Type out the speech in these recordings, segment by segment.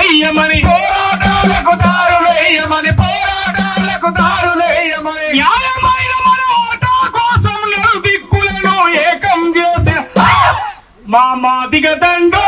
దారులేయమని పోరాటాలకు దారులేయమని పోరాటాలకు దారులేయమని న్యాయమైన మన ఓటా కోసం నేను దిక్కులను ఏకం చేసిన మా మాదిగ దండో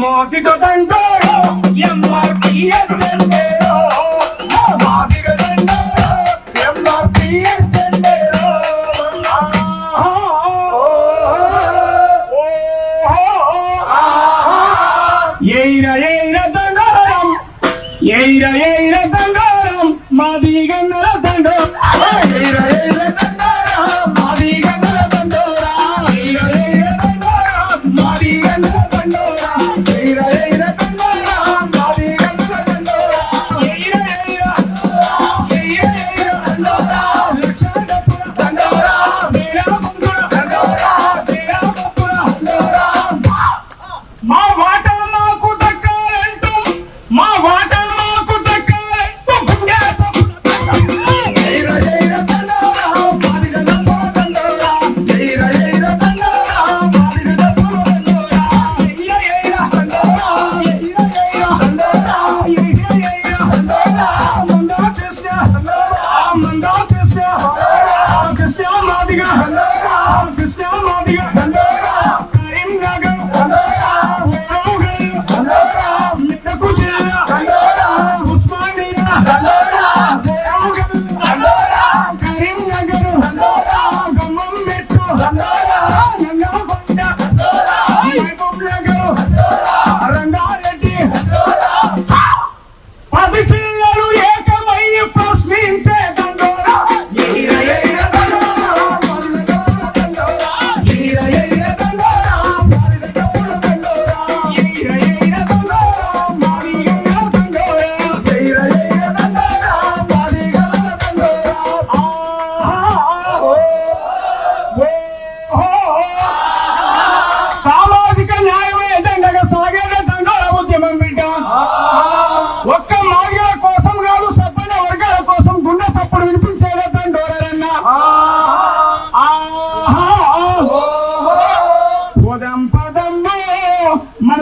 మాదిగ దండోరో ఎంఆర్పిఎస్ జెండేరో మాదిగ దండోరో ఎంఆర్పిఎస్ జెండేరో ఎయిర ఎయిర దండోరం. ఎయిర ఎయిర దండోరం.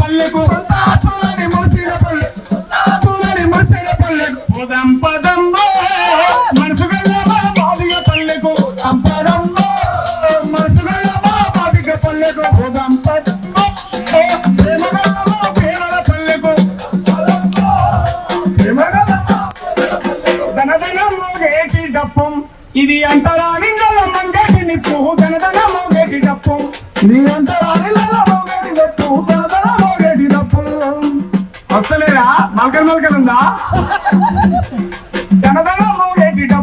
పల్లెకు. సూలని మురిసిన పల్లె సూలని మురిసిన పల్లెకు. ఉదం పదంబ మనసు గల్లమా పల్లెకు. ఉదం పదంబ మనసు గల్లమా పల్లెకు. ఉదం పదంబ ప్రేమ గల్లమా ప్రేమల పల్లెకు. ప్రేమ గల్లమా ధనధనం మోగేటి డప్పం. ఇది అంతరానింగల మంగటిని పువ్వు. ధనధనం మోగేటి డప్పం. నీరంత మోగేటి